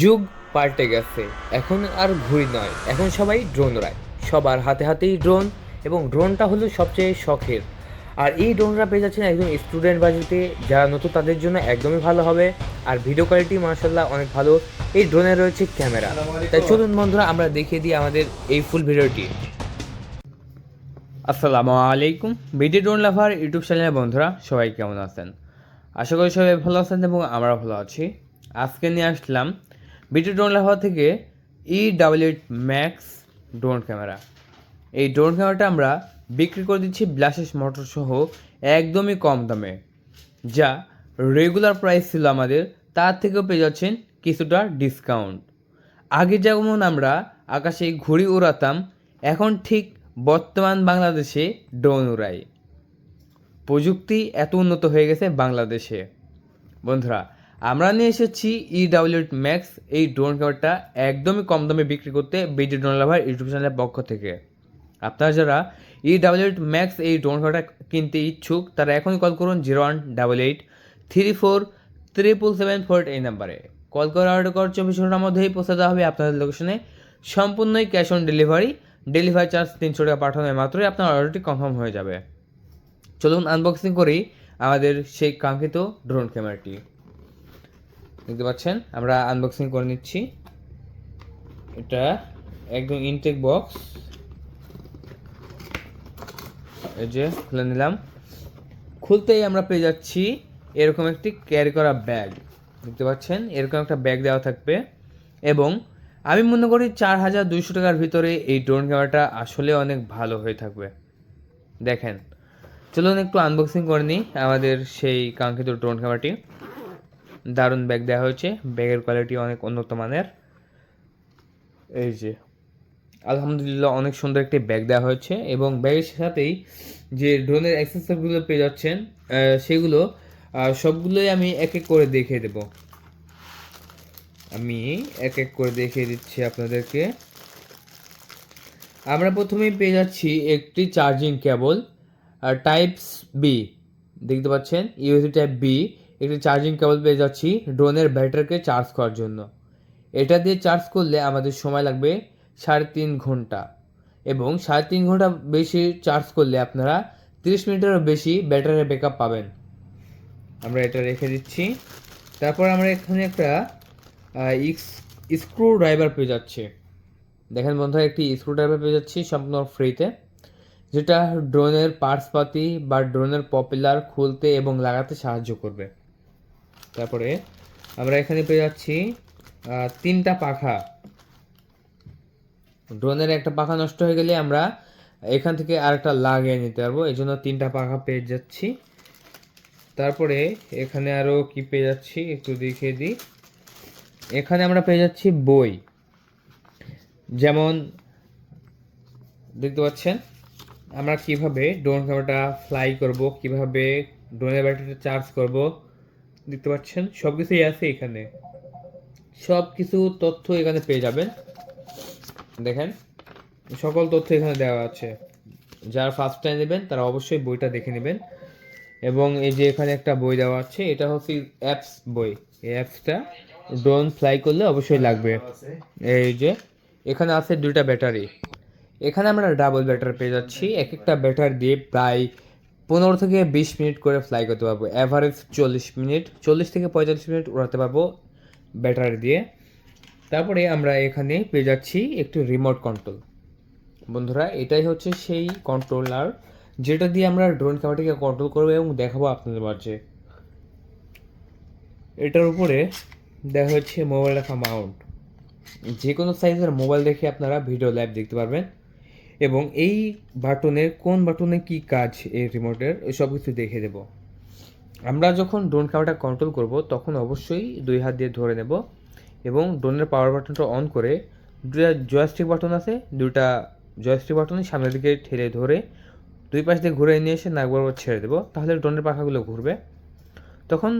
যুগ পাল্টে গেছে। এখন আর ঘুড়ি নয়। এখন সবাই ড্রোন উড়ায় সবার হাতে হাতেই ড্রোন এবং ড্রোনটা হলো সবচেয়ে শখের। আর এই ড্রোনরা পেয়ে যাচ্ছেন একদম স্টুডেন্ট বাজেটে, যারা নতুন তাদের জন্য একদমই ভালো হবে। আর ভিডিও কোয়ালিটি মার্শাল্লাহ অনেক ভালো। এই ড্রোনে রয়েছে ক্যামেরা তাই চলুন বন্ধুরা, আমরা দেখিয়ে দিই আমাদের এই ফুল ভিডিওটি আসসালামু আলাইকুম। বিডি ড্রোন লাভার ইউটিউব চ্যানেলের বন্ধুরা, সবাই কেমন আছেন? আশা করি সবাই ভালো আছেন এবং আমরা ভালো আছি। আজকে নিয়ে আসলাম বিডি ড্রোন লাভার থেকে E double eight max drone camera এই ড্রোন ক্যামেরাটা আমরা বিক্রি করে দিচ্ছি ব্লাসেস মোটর সহ একদমই কম দামে। যা রেগুলার প্রাইস ছিল আমাদের, তার থেকেও পেয়ে যাচ্ছেন কিছুটা ডিসকাউন্ট আগে যেমন আমরা আকাশে ঘুড়ি উড়াতাম, এখন ঠিক বর্তমান বাংলাদেশে ড্রোন উড়াই। প্রযুক্তি এত উন্নত হয়ে গেছে বাংলাদেশে। বন্ধুরা আমরা নিয়ে এসেছি ই ডাব্লিউ ম্যাক্স এই ড্রোন ক্যামেরাটা একদমই কম দামে বিক্রি করতে বিজি ড্রোন লাভার ইউটিউব চ্যানেলের পক্ষ থেকে। আপনারা যারা ই ডাব্লিউ ম্যাক্স এই ড্রোন ক্যামেরাটা কিনতে ইচ্ছুক, তারা এখনই কল করুন zero one double eight three four triple seven four এই নাম্বারে। কল করে অর্ডার করার চব্বিশ ঘণ্টার মধ্যেই পৌঁছে দেওয়া হবে আপনাদের লোকেশনে সম্পূর্ণই cash on delivery delivery charge তিনশো টাকা পাঠানোর মাত্রই আপনার অর্ডারটি কনফার্ম হয়ে যাবে। চলুন আনবক্সিং করি আমাদের সেই কাঙ্ক্ষিত ড্রোন ক্যামেরাটি দেখতে পাচ্ছেন? আমরা আনবক্সিং করে নিচ্ছি। এটা একদম ইনটেক বক্স এই যে, খুলে নিলাম। খুলতেই আমরা পেয়ে যাচ্ছি এরকম একটি ক্যারি করা ব্যাগ দেখতে পাচ্ছেন? এরকম একটা ব্যাগ দেওয়া থাকবে। এবং আমি মনে করি চার হাজার দুইশো টাকার ভিতরে এই ড্রোন ক্যামেরাটা আসলে অনেক ভালো হয়ে থাকবে। দেখেন। চলুন একটু আনবক্সিং করে নিই আমাদের সেই কাঙ্ক্ষিত ড্রোন ক্যামেরাটি দারুণ ব্যাগ দেওয়া হয়েছে। ব্যাগের কোয়ালিটি অনেক উন্নত মানের। এই যে, আলহামদুলিল্লাহ অনেক সুন্দর একটি ব্যাগ দেওয়া হয়েছে এবং ব্যাগের সাথেই যে ড্রোনের অ্যাক্সেসরিগুলো পেয়ে যাচ্ছেন সেগুলো সবগুলোই আমি এক এক করে দেখিয়ে দেব। আমি এক এক করে দেখিয়ে দিচ্ছি আপনাদেরকে। আমরা প্রথমেই পেয়ে যাচ্ছি একটি চার্জিং কেবল টাইপস বি দেখতে পাচ্ছেন? ইউএসবি টাইপ বি একটি চার্জিং কেবল পেয়ে যাচ্ছি ড্রোনের ব্যাটারিকে চার্জ করার জন্য। এটা দিয়ে চার্জ করলে আমাদের সময় লাগবে সাড়ে তিন ঘণ্টা। এবং সাড়ে তিন ঘণ্টা বেশি চার্জ করলে আপনারা তিরিশ মিনিটেরও বেশি ব্যাটারি ব্যাকআপ পাবেন। আমরা এটা রেখে দিচ্ছি। তারপর আমরা এখানে একটা স্ক্রু ড্রাইভার পেয়ে যাচ্ছে। দেখেন বন্ধুরা, একটি স্ক্রু ড্রাইভার পেয়ে যাচ্ছি সম্পূর্ণ ফ্রিতে যেটা ড্রোনের পার্টসপাতি বা ড্রোনের পপুলার খুলতে এবং লাগাতে সাহায্য করবে। তারপরে আমরা এখানে পেয়ে যাচ্ছি তিনটা পাখা। ড্রোনের একটা পাখা নষ্ট হয়ে গেলে আমরা এখান থেকে আরেকটা লাগিয়ে নিতে পারব। এই জন্য তিনটা পাখা পেয়ে যাচ্ছি। তারপরে এখানে আরও কি পেয়ে যাচ্ছি, একটু দেখিয়ে দিই। এখানে আমরা পেয়ে যাচ্ছি বই। যেমন দেখতে পাচ্ছেন, আমরা কীভাবে ড্রোন ক্যামেরাটা ফ্লাই করব, কীভাবে ড্রোনের ব্যাটারিটা চার্জ করব দেখতে পাচ্ছেন সব কিছুই আছে এখানে। সব কিছু তথ্য এখানে পেয়ে যাবেন। দেখেন, সকল তথ্য এখানে দেওয়া আছে। যারা ফার্স্ট টাইম নেবেন, তারা অবশ্যই বইটা দেখে নেবেন। এবং এই যে এখানে একটা বই দেওয়া আছে, এটা হচ্ছে অ্যাপস বই। এই অ্যাপসটা ড্রোন ফ্লাই করলে অবশ্যই লাগবে। এই যে, এখানে আছে দুইটা ব্যাটারি। এখানে আমরা ডাবল ব্যাটারি পেয়ে যাচ্ছি। এক একটা ব্যাটারি দিয়ে প্রায় পনেরো থেকে বিশ মিনিট করে ফ্লাই করতে পারব। অ্যাভারেজ চল্লিশ মিনিট, চল্লিশ থেকে পঁয়তাল্লিশ মিনিট উড়াতে পারব ব্যাটারি দিয়ে। তারপরে আমরা এখানে পেয়ে যাচ্ছি একটি রিমোট কন্ট্রোল বন্ধুরা, এটাই হচ্ছে সেই কন্ট্রোলার যেটা দিয়ে আমরা ড্রোন ক্যামেরাটিকে কন্ট্রোল করব এবং দেখাবো আপনাদের মাঝে। এটার উপরে দেখা হচ্ছে মোবাইল রাখা মাউন্ট যে কোনো সাইজের মোবাইল দেখে আপনারা ভিডিও লাইভ দেখতে পারবেন। এবং এই বাটনের, কোন বাটনে কি কাজ এই রিমোটের সব কিছু দেখে দেব। আমরা যখন ড্রোন ক্যামেরাটা কন্ট্রোল করব, তখন অবশ্যই দুই হাত দিয়ে ধরে নেব এবং ড্রোনের পাওয়ার বাটনটা অন করে দুটা জয়স্টিক বাটন আছে দুটা জয়স্টিক বাটনের সামনের দিকে ঠেলে ধরে দুই পাশ দিয়ে ঘুরে নিয়ে এসে নাক বরাবর ছেড়ে দেবো, তাহলে ড্রোনের পাখাগুলো ঘুরবে। তখন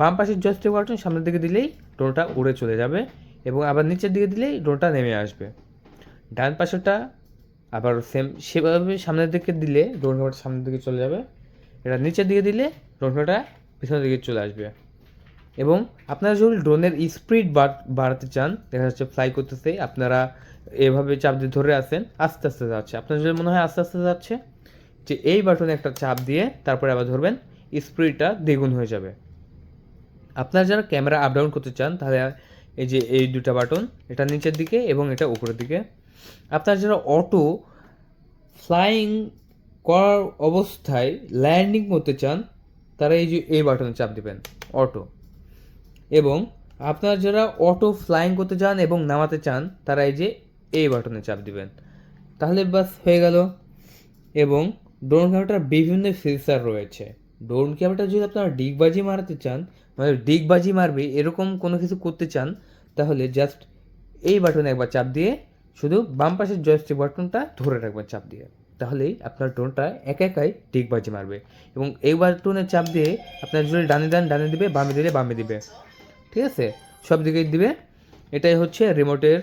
বাম পাশের জয়স্টিক বাটন সামনের দিকে দিলেই ড্রোনটা উড়ে চলে যাবে এবং আবার নিচের দিকে দিলেই ড্রোনটা নেমে আসবে। ডান পাশেরটা আবার সেম সেভাবে সামনের দিকে দিলে ড্রোন ক্যামেরাটা সামনের দিকে চলে যাবে। এটা নিচের দিকে দিলে ড্রোন ক্যামেরাটা পিছনের দিকে চলে আসবে। এবং আপনারা যদি ড্রোনের স্পিড বাড়াতে চান, দেখা যাচ্ছে ফ্লাই করতেছে, আপনারা এভাবে চাপ দিয়ে ধরে আছেন, আস্তে আস্তে যাচ্ছে। আপনার যদি মনে হয় আস্তে আস্তে যাচ্ছে, যে এই বাটনে একটা চাপ দিয়ে তারপরে আবার ধরবেন স্পিডটা দ্বিগুণ হয়ে যাবে। আপনারা যারা ক্যামেরা আপ ডাউন করতে চান, তাহলে এই যে এই দুটা বাটন এটা নিচের দিকে এবং এটা উপরের দিকে। আপনারা যারা অটো ফ্লাইং করার অবস্থায় ল্যান্ডিং করতে চান, তারা এই যে এই বাটনে চাপ দিবেন, অটো। এবং আপনারা যারা অটো ফ্লাইং করতে চান এবং নামাতে চান, তারা এই যে এই বাটনে চাপ দিবেন। তাহলে বাস হয়ে গেল। এবং ড্রোন ক্যামেরাটার বিভিন্ন ফিচার রয়েছে। ড্রোন ক্যামেরাটা যদি আপনারা ডিগবাজি মারতে চান মানে ডিগবাজি মারবে, এরকম কোনো কিছু করতে চান, তাহলে জাস্ট এই বাটনে একবার চাপ দিয়ে শুধু বাম পাশের জয়স্টিক বাটনটা ধরে রাখবেন চাপ দিয়ে। তাহলেই আপনার ড্রোনটা একা একাই ডিগবাজি মারবে এবং এই বাটনে চাপ দিয়ে আপনার যদি ডানে ডান ডানে দিবে বামে দিলে বামে দিবে। ঠিক আছে? সব দিকেই দিবে। এটাই হচ্ছে রিমোটের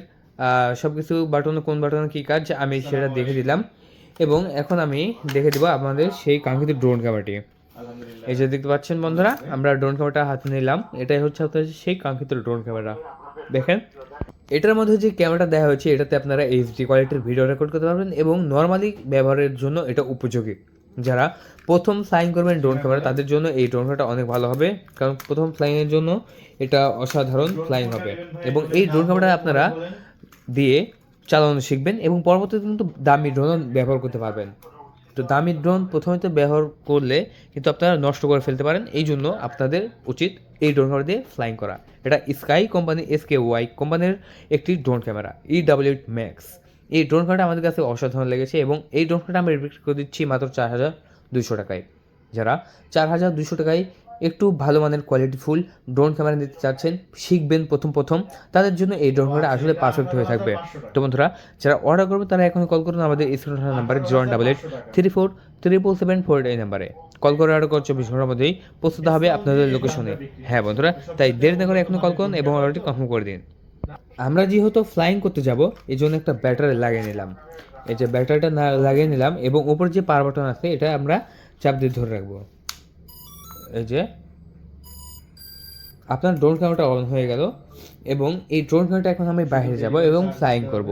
সব কিছু বাটনে কোন বাটনে কী কাজ আমি সেটা দেখে দিলাম। এবং এখন আমি দেখে দেবো আমাদের সেই কাঙ্ক্ষিত ড্রোন ক্যামেরাটি এই যে দেখতে পাচ্ছেন বন্ধুরা আমরা ড্রোন ক্যামেরাটা হাতে নিলাম। এটাই হচ্ছে আপনাদের সেই কাঙ্ক্ষিত ড্রোন ক্যামেরা দেখেন? এটার মধ্যে যে ক্যামেরাটা দেওয়া হয়েছে, এটাতে আপনারা এইচডি কোয়ালিটির ভিডিও রেকর্ড করতে পারবেন এবং নর্মালি ব্যবহারের জন্য এটা উপযোগী। যারা প্রথম ফ্লাইং করবেন ড্রোন ক্যামেরা তাদের জন্য এই ড্রোন ক্যামেরাটা অনেক ভালো হবে। কারণ প্রথম ফ্লাইংয়ের জন্য এটা অসাধারণ ফ্লাইং হবে। এবং এই ড্রোন ক্যামেরাটা আপনারা দিয়ে চালানো শিখবেন এবং পরবর্তীতে কিন্তু দামি ড্রোন ব্যবহার করতে পারবেন। তো দামি ড্রোন প্রথমে তো ব্যবহার করলে কিন্তু আপনারা নষ্ট করে ফেলতে পারেন। এই জন্য আপনাদের উচিত এই ড্রোন ক্যামেরা দিয়ে ফ্লাইং করা। এটা স্কাই কোম্পানি এসকে ওয়াই কোম্পানির একটি drone camera E W max এই ড্রোন ক্যামেরাটা আমাদের কাছে অসাধারণ লেগেছে এবং এই ড্রোন ক্যামেরাটা আমরা বিক্রি করে দিচ্ছি মাত্র চার হাজার দুশো টাকায়। যারা চার হাজার দুশো টাকায় একটু ভালো মানের কোয়ালিটি ফুল ড্রোন ক্যামেরা নিতে চাচ্ছেন, শিখবেন প্রথম প্রথম, তাদের জন্য এই ড্রোন ক্যামেরা আসলে পারফেক্ট হয়ে থাকবে। তো বন্ধুরা, যারা অর্ডার করবে তারা এখন কল করুন আমাদের স্ক্রিন নাম্বারে zero double eight three four triple seven four এই নাম্বারে কল করে অর্ডার করে চব্বিশ ঘণ্টার মধ্যেই, প্রস্তুত হবে আপনাদের লোকেশনে হ্যাঁ বন্ধুরা, তাই দেরি না করে এখনই কল করুন এবং অর্ডারটি কনফার্ম করে দিন। আমরা যেহেতু ফ্লাইং করতে যাব, এই জন্য একটা ব্যাটারি লাগিয়ে নিলাম। এই যে ব্যাটারিটা লাগিয়ে নিলাম এবং উপর যে পার বাটন আছে, এটা আমরা চাপ দিয়ে ধরে রাখব। এই যে, আপনার ড্রোন ক্যামেরাটা অন হয়ে গেল এবং এই ড্রোন ক্যামেরাটা এখন আমি বাইরে যাব এবং ফ্লাইং করব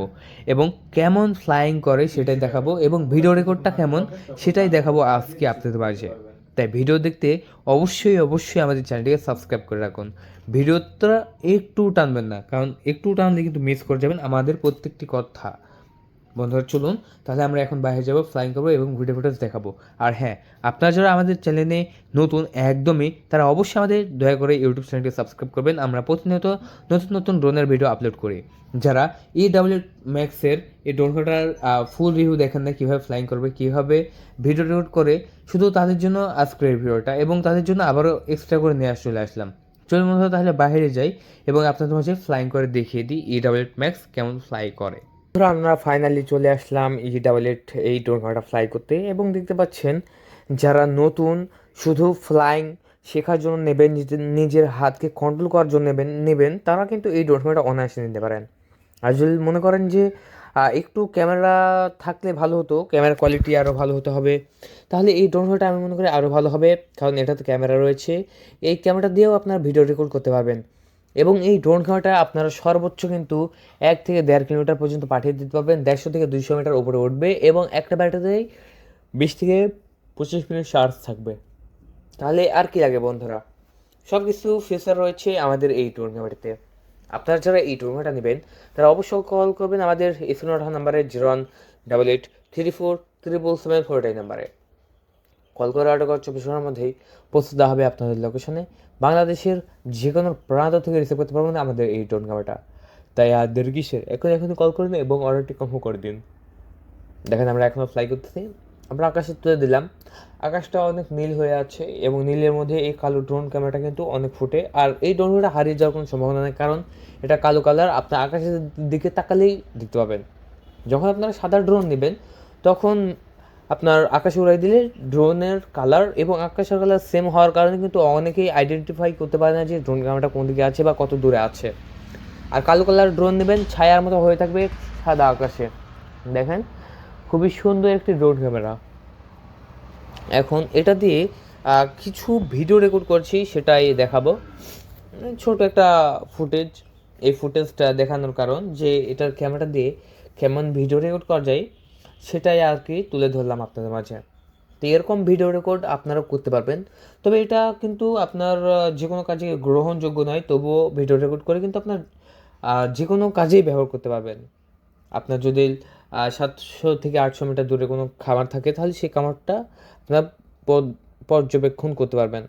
এবং কেমন ফ্লাইং করে সেটাই দেখাবো এবং ভিডিও রেকর্ডটা কেমন সেটাই দেখাবো আজকে আপনাদের মাঝে। তাই ভিডিও দেখতে অবশ্যই অবশ্যই আমাদের চ্যানেলটিকে সাবস্ক্রাইব করে রাখুন। ভিডিওটা একটু টানবেন না, কারণ একটু টানলে কিন্তু মিস করে যাবেন আমাদের প্রত্যেকটি কথা। বন্ধুরা, চলুন, তাহলে আমরা এখন বাইরে যাব ফ্লাইং করব এবং ভিডিও ফুটেজ দেখাবো। আর হ্যাঁ আপনারা যারা আমাদের চ্যানেলে নতুন, একদমই, তারা অবশ্যই আমাদের দয়া করে ইউটিউব চ্যানেলটি সাবস্ক্রাইব করবেন। আমরা প্রতিনিয়ত নতুন নতুন ড্রোনের ভিডিও আপলোড করি। যারা ই ডাব্লিউ ম্যাক্সের এই ড্রোনটার ফুল রিভিউ দেখেন না, কীভাবে ফ্লাইং করবে, কীভাবে ভিডিও রেকর্ড করে, শুধু তাদের জন্য আজকের এই ভিডিওটা এবং তাদের জন্য আবারও এক্সট্রা করে নিয়ে আসলে আসলাম। চলুন বন্ধুরা, তাহলে বাইরে যাই এবং আপনাদের মাঝে ফ্লাইং করে দেখিয়ে দিই ই ডাব্লিউ ম্যাক্স কেমন ফ্লাই করে। ধরো আমরা ফাইনালি চলে আসলাম ই ডাবল এইট এই ড্রোন ফ্লাই করতে এবং দেখতে পাচ্ছেন যারা নতুন শুধু ফ্লাইং শেখার জন্য নেবেন, নিজের হাতকে কন্ট্রোল করার জন্য নেবেন নেবেন, তারা কিন্তু এই ড্রোন অনায়াসে নিতে পারেন। আর যদি মনে করেন যে একটু ক্যামেরা থাকলে ভালো হতো ক্যামেরা কোয়ালিটি আরও ভালো হতে হবে, তাহলে এই ড্রোন আমি মনে করি আরও ভালো হবে, কারণ এটাতে ক্যামেরা রয়েছে। এই ক্যামেরাটা দিয়েও আপনার ভিডিও রেকর্ড করতে পারবেন। এবং এই ড্রোন ক্যামেরাটা আপনারা সর্বোচ্চ কিন্তু এক থেকে দেড় কিলোমিটার পর্যন্ত পাঠিয়ে দিতে পারবেন। দেড়শো থেকে দুইশো মিটার উপরে উঠবে এবং একটা ব্যাটারিতেই বিশ থেকে পঁচিশ মিনিট চার্জ থাকবে। তাহলে আর কি লাগে বন্ধুরা? সব কিছু ফিচার রয়েছে আমাদের এই ড্রোন ক্যামেরাতে আপনারা যারা এই ড্রোন নেবেন, তারা অবশ্যই কল করবেন আমাদের স্ক্রিন নাম্বারে zero one double eight three four triple seven four নাম্বারে কল করে অর্ডার করার চব্বিশ ঘণ্টার মধ্যেই পৌঁছে দেওয়া হবে আপনাদের লোকেশনে বাংলাদেশের যে কোনো প্রান্ত থেকে রিসিভ করতে পারবেন আমাদের এই ড্রোন ক্যামেরাটা তাই আর দেরি কিসের? এখন এখন কল করে নিন এবং অর্ডারটি কনফার্ম করে দিন। দেখেন আমরা এখনও ফ্লাই করতেছি। আমরা আকাশে তুলে দিলাম। আকাশটা অনেক নীল হয়ে আছে এবং নীলের মধ্যে এই কালো ড্রোন ক্যামেরাটা কিন্তু অনেক ফুটে। আর এই ড্রোন হারিয়ে যাওয়ার কোনো সম্ভাবনা নেই, কারণ এটা কালো কালার আপনার আকাশের দিকে তাকালেই দেখতে পাবেন। যখন আপনারা সাদা ড্রোন নেবেন, তখন আপনার আকাশে উড়াই দিলে ড্রোনের কালার এবং আকাশের কালার সেম হওয়ার কারণে কিন্তু অনেকেই আইডেন্টিফাই করতে পারে না যে ড্রোন ক্যামেরাটা কোন দিকে আছে বা কত দূরে আছে। আর কালো কালার ড্রোন নেবেন, ছায়ার মতো হয়ে থাকবে সাদা আকাশে। দেখেন, খুবই সুন্দর একটি ড্রোন ক্যামেরা এখন এটা দিয়ে কিছু ভিডিও রেকর্ড করছি, সেটাই দেখাবো। ছোট একটা ফুটেজ এই ফুটেজটা দেখানোর কারণ যে এটার ক্যামেরা দিয়ে কেমন ভিডিও রেকর্ড করা যায়। সেটাই আর কি তুলে ধরলাম আপনাদের মাঝে। তো এরকম ভিডিও রেকর্ড আপনারা করতে পারবেন। তবে এটা কিন্তু আপনার যে কোনো কাজে গ্রহণযোগ্য নয়, তবুও ভিডিও রেকর্ড করে কিন্তু আপনার যে কোনো কাজেই ব্যবহার করতে পারবেন। আপনার যদি সাতশো থেকে আটশো মিটার দূরে কোনো খামার থাকে, তাহলে সেই খামারটা আপনার পর্যবেক্ষণ করতে পারবেন।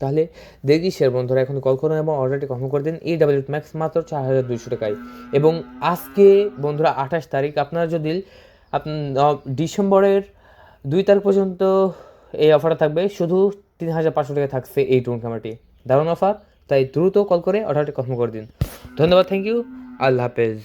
তাহলে দেখি শেয়ার বন্ধুরা, এখন কল করুন এবং অর্ডারটি কনফার্ম করে দিন। এই ডাব্লিউ ম্যাক্স মাত্র চার হাজার দুইশো টাকায়। এবং আজকে বন্ধুরা আঠাশ তারিখ, আপনারা যদি ডিসেম্বরের দুই তারিখ পর্যন্ত এই অফারটা থাকবে। শুধু তিন হাজার পাঁচশো টাকা থাকছে এই ড্রোন ক্যামেরাটি দারুণ অফার তাই দ্রুত কল করে অর্ডারটি কনফার্ম করে দিন। ধন্যবাদ থ্যাংক ইউ আল্লাহ হাফেজ।